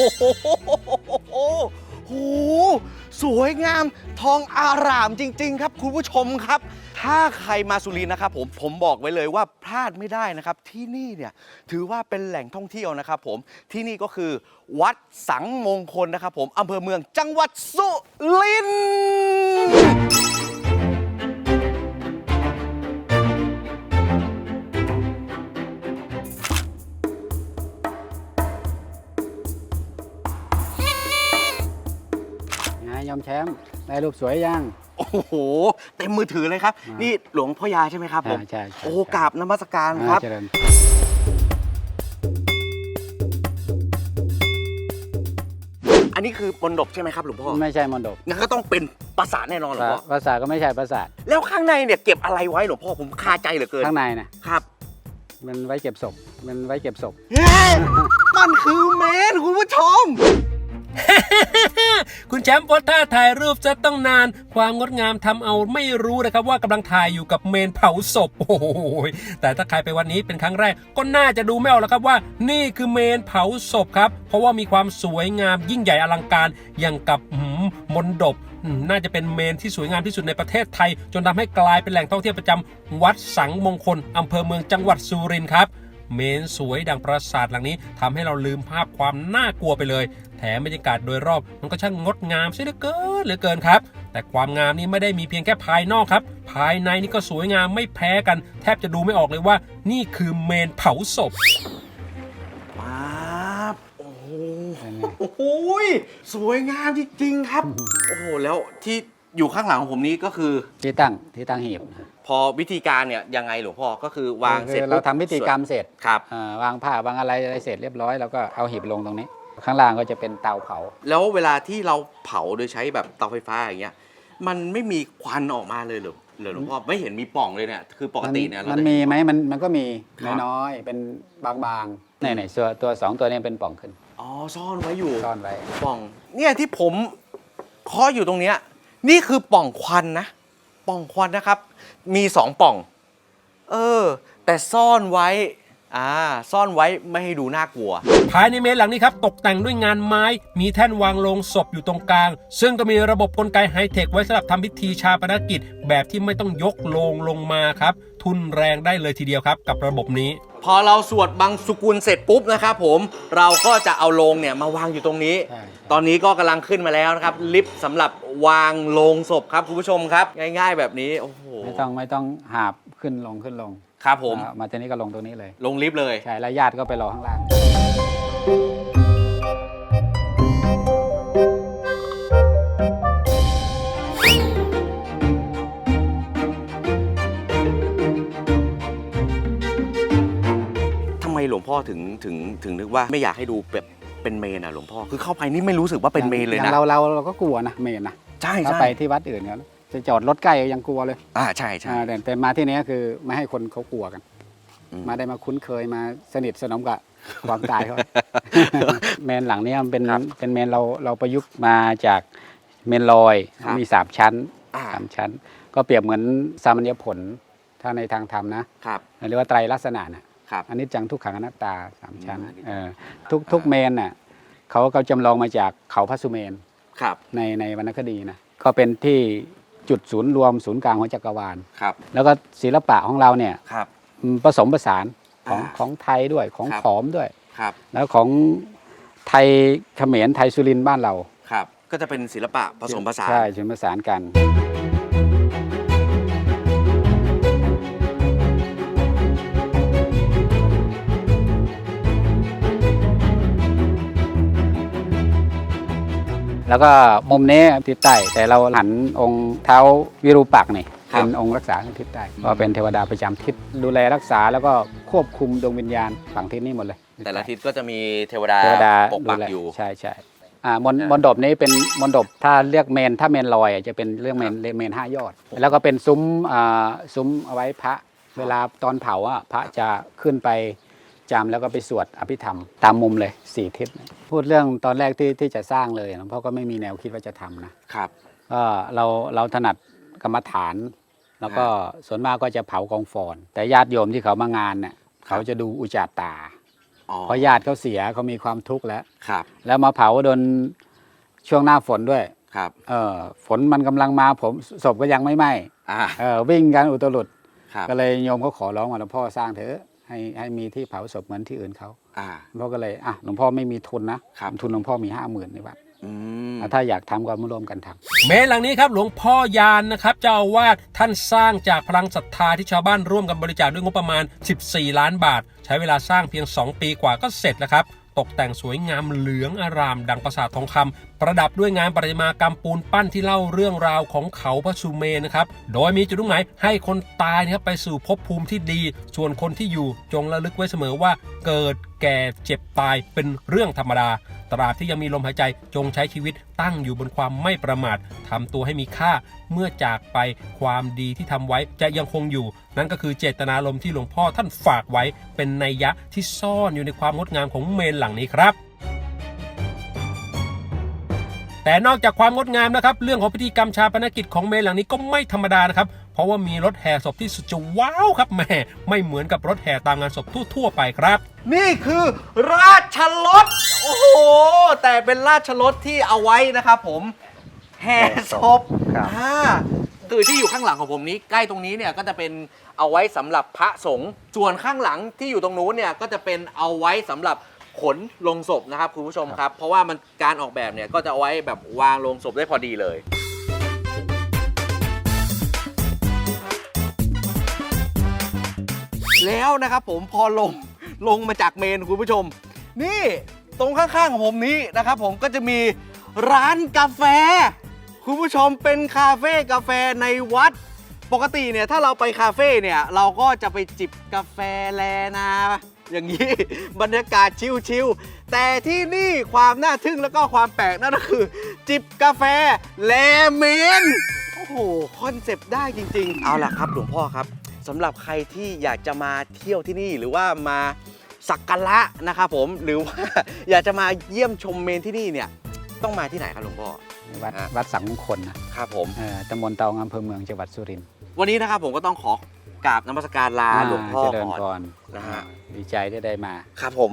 โอ้โหสวยงามทองอารามจริง ๆ ครับ คุณผู้ชมครับ ถ้าใครมาสุรินทร์นะครับผมผมบอกไว้เลยว่าพลาดไม่ได้นะครับ ที่นี่เนี่ยถือว่าเป็นแหล่งท่องเที่ยวนะครับผมที่นี่ก็คือวัดสังมงคลนะครับผมอำเภอเมืองจังหวัดสุรินทร์ มแชมป์ได้รูปสวยยัง โอ้โห เต็มมือถือเลยครับ อ่านี่นี่หลวงพ่อยาใช่ไหมครับผมอ่าใช่ใช่ โอ้ใช่กราบนมัสการครับ อ่าเจริญอันนี้คือมนดบใช่ไหมครับหลวงพ่อไม่ใช่มนดบงั้นก็ต้องเป็นปราสาทแน่นอนหลวงพ่อภาษาทก็ไม่ใช่ภาษาทแล้วข้างในเนี่ยเก็บอะไรไว้หลวงพ่อผมคาใจเหลือเกินข้างในนะครับมันไว้เก็บศพมันไว้เก็บศพ เฮ้ยมันคือเมนคุณผู้ชม คุณแชมป์โพสท่าถ่ายรูปจะต้องนาน ความงดงามทำเอาไม่รู้นะครับว่ากำลังถ่ายอยู่กับเมนเผาศพ โอ้โหแต่ถ้าใครไปวันนี้เป็นครั้งแรก ก็น่าจะดูไม่ออกแล้วครับว่า นี่คือเมนเผาศพครับ เพราะว่ามีความสวยงามยิ่งใหญ่อลังการอย่างกับหืมมนดบน่าจะเป็นเมนที่สวยงามที่สุดในประเทศไทย จนทำให้กลายเป็นแหล่งท่องเที่ยวประจำวัดสังมงคลอำเภอเมืองจังหวัดสุรินทร์ครับ เมนสวยดังปราสาทหลังนี้ทำให้เราลืมภาพความน่ากลัวไปเลย แถมบรรยากาศโดยรอบมันก็ช่างงดงามเสียเหลือเกินเหลือเกินครับ แต่ความงามนี้ไม่ได้มีเพียงแค่ภายนอกครับ ภายในนี่ก็สวยงามไม่แพ้กัน แทบจะดูไม่ออกเลยว่า นี่คือเมนเผาศพป๊าบโอ้โหโอ้โหยสวยงามจริงๆครับ โอ้โหแล้วที่ อยู่ข้างหลังของผมนี้ก็คือ ที่ตั้งที่ตั้งหีบพอวิธีการเนี่ยยังไงหลวงพ่อก็คือวางเสร็จคือเราปุ๊บทำพิธีกรรมเสร็จครับ อ่าวางผ้าวางอะไรอะไรเสร็จเรียบร้อยแล้วก็เอาหีบลงตรงนี้ ข้างล่างก็จะเป็นเตาเผา แล้วเวลาที่เราเผาโดยใช้แบบเตาไฟฟ้าอย่างเงี้ยมันไม่มีควันออกมาเลยเหรอเหรอหลวงพ่อไม่เห็นมีปล่องเลยเนี่ยคือปกติเนี่ยมัเรานจะ มีไหมมันมันก็มีครับ น้อยๆเป็นบางๆนี่ๆตัวตัวสองตัวนี้เป็นปล่องขึ้นอ๋อซ่อนไว้อยู่ซ่อนไว้ปล่อง เนี่ยที่ผมเคาะอยู่ตรงเนี้ย นี่คือป่องควันนะ ป่องควันนะครับ มีสองป่อง เออ แต่ซ่อนไว้ อ่า ซ่อนไว้ไม่ให้ดูน่ากลัว ภายในเมนหลังนี้ครับ ตกแต่งด้วยงานไม้ มีแท่นวางโลงศพอยู่ตรงกลาง ซึ่งก็มีระบบกลไกไฮเทคไว้สำหรับทำพิธีชาปนกิจ แบบที่ไม่ต้องยกโลงลงมาครับ ทุนแรงได้เลยทีเดียวครับ กับระบบนี้ พอเราสวดบังสุกุลเสร็จปุ๊บนะครับผมเราก็จะเอาโลงเนี่ยมาวางอยู่ตรงนี้ ใช่ตอนนี้ก็กำลังขึ้นมาแล้วนะครับ ลิฟต์สำหรับวางโลงศพครับคุณผู้ชมครับ ง่ายๆแบบนี้โอ้โหไม่ต้องไม่ต้องหาบขึ้นลงขึ้นลงครับผม อ่ามาทีนี้ก็ลงตรงนี้เลย ลงลิฟต์เลย ใช่แล้วญาติก็ไปรอข้างล่าง ถึงถึงถึงนึกว่าไม่อยากให้ดูแบบเป็นเมนอะหลวงพ่อคือเข้าไปนี่ไม่รู้สึกว่าเป็นเมนเลยอนะย่างเราเราเราก็กลัวนะเมนนะใช่ถ้าใช่ไปที่วัดอื่นเขาจะจอดรถใกล้ยังกลัวเลยอ่าใช่ใช่ อ่าแต่แต่มาที่นี้คือไม่ให้คนเขากลัวกัน อืม มาได้มาคุ้นเคยมาสนิทสนมกับความตายเขา เมนหลังเนี้ยมันเป็นครับเป็นเมนเราเราประยุกต์มาจากเมนลอยครับ มีสามชั้นอ่าสามชั้น ก็เปรียบเหมือนสามัญญผลถ้าในทางธรรมนะครับเรียกว่าไตรลักษณะนะ ครับอันนี้จังทุกขังอนัตตาสามชั้นอืมเออทุกทุกเมนน่ะเขาก็จำลองมาจากเขาพระสุเมนครับในในวรรณคดีนะก็เป็นที่จุดศูนย์รวมศูนย์กลางของจักรวาลครับ แล้วก็ศิลปะของเราเนี่ยครับอืมผสมผสานของอ่าของไทยด้วยของครับขอมด้วยครับแล้วของไทยเขมรไทยสุรินทร์บ้านเราครับก็จะเป็นศิลปะผสมผสานใช่ผสมผสานกัน แล้วก็มุมนี้ทิศใต้แต่เราหันองค์เท้าวิรูปักษ์นี่ครับเป็นองค์รักษาทางทิศใต้ก็เป็นเทวดาประจำทิศดูแลรักษาแล้วก็ควบคุมดวงวิญญาณฝั่งทิศนี้หมดเลย แต่ละทิศก็จะมีเทวดาเทวดาปกปักดูแลอยู่ ใช่ใช่อ่ามนอ่ามมนดบนี้เป็นมนดบถ้าเรียกเมนถ้าเมนลอยอะจะเป็นเรื่องเมนเมนห้ายอด แล้วก็เป็นซุ้มอ่าซุ้มเอาไว้พระ เวลาตอนเผาอะพระจะขึ้นไป จำแล้วก็ไปสวดอภิธรรมตามมุมเลยสี่ทิศพูดเรื่องตอนแรกที่ที่จะสร้างเลยหลวงพ่อก็ไม่มีแนวคิดว่าจะทำนะครับก็เราเราถนัดกรรมฐาน แล้วก็ส่วนมากก็จะเผากองฟอน แต่ญาติโยมที่เขามางานเนี่ยเขาจะดูอุจจาตาอ๋อเพราะญาติเขาเสียเขามีความทุกข์แล้วครับ แล้วมาเผาโดนช่วงหน้าฝนด้วยครับเออฝนมันกำลังมาผมศพก็ยังไม่ไหม้อ่าเออวิ่งกันอุตลุดครับก็เลยโยมเขาขอร้องว่าหลวงพ่อสร้างเถอะ ให้ให้มีที่เผาศพเหมือนที่อื่นเขาอ่า หลวงพ่อก็เลยอะหลวงพ่อไม่มีทุนนะครับ ทุนหลวงพ่อมีห้าหมื่นในวัดอืมถ้าอยากทำก็มาร่วมกันทำ เมนหลังนี้ครับหลวงพ่อยานนะครับเจ้าอาวาสท่านสร้างจากพลังศรัทธาที่ชาวบ้านร่วมกันบริจาคด้วยงบประมาณ 14 ล้านบาท ใช้เวลาสร้างเพียง 2 ปีกว่าก็เสร็จแล้วครับ ตกแต่งสวยงามเหลืองอาราม ดังปราสาททองคำประดับด้วยงานประติมากรรมปูนปั้นที่เล่าเรื่องราวของเขาพระสุเมนนะครับ โดยมีจุดมุ่งหมายให้คนตายนะครับไปสู่ภพภูมิที่ดี ส่วนคนที่อยู่จงระลึกไว้เสมอว่าเกิดแก่เจ็บตายเป็นเรื่องธรรมดา ตราบที่ยังมีลมหายใจจงใช้ชีวิตตั้งอยู่บนความไม่ประมาททำตัวให้มีค่าเมื่อจากไปความดีที่ทำไว้จะยังคงอยู่ นั่นก็คือเจตนารมณ์ที่หลวงพ่อท่านฝากไว้ เป็นนัยยะที่ซ่อนอยู่ในความงดงามของเมนหลังนี้ครับแต่นอกจากความงดงามนะครับ เรื่องของพิธีกรรมชาปนกิจของเมนหลังนี้ก็ไม่ธรรมดานะครับ เพราะว่ามีรถแห่ศพที่สุดจะว้าวครับแหม่ไม่เหมือนกับรถแห่ตามงานศพทั่วๆไปครับ นี่คือราชรถโอ้โห เป็นราชรถที่เอาไว้นะครับผมแห่ศพครับ อ่าคือที่อยู่ข้างหลังของผมนี้ใกล้ตรงนี้เนี่ยก็จะเป็นเอาไว้สำหรับพระสงฆ์ส่วนข้างหลังที่อยู่ตรงนู้นเนี่ยก็จะเป็นเอาไว้สำหรับขนลงศพนะครับคุณผู้ชมครับ เพราะว่ามันการออกแบบเนี่ยก็จะเอาไว้แบบวางลงศพได้พอดีเลย แล้วนะครับผมพอลงลงมาจากเมนคุณผู้ชม นี่ ตรงข้างๆของผมนี้นะครับผมก็จะมีร้านกาแฟ คุณผู้ชมเป็นคาเฟ่กาแฟในวัด ปกติเนี่ยถ้าเราไปคาเฟ่เนี่ยเราก็จะไปจิบกาแฟแลนาอย่างนี้ บรรยากาศชิลๆแต่ที่นี่ความน่าทึ่งแล้วก็ความแปลกนั่นก็คือ จิบกาแฟแลเมนโอ้โหคอนเซปต์ได้จริง ๆ เอาล่ะครับหลวงพ่อครับสำหรับใครที่อยากจะมาเที่ยวที่นี่หรือว่ามา สักการะนะครับผมหรือว่าอยากจะมาเยี่ยมชมเมนที่นี่เนี่ยต้องมาที่ไหนครับหลวงพ่อ วัดอะ วัดสังมงคลนะครับผม เออตำบลเตางอำเภอเมืองจังหวัดสุรินทร์วันนี้นะครับผมก็ต้องขอกราบนมัสการลาหลวงพ่อเจริญก่อนพรนะฮะ ดีใจที่ได้มา ครับผม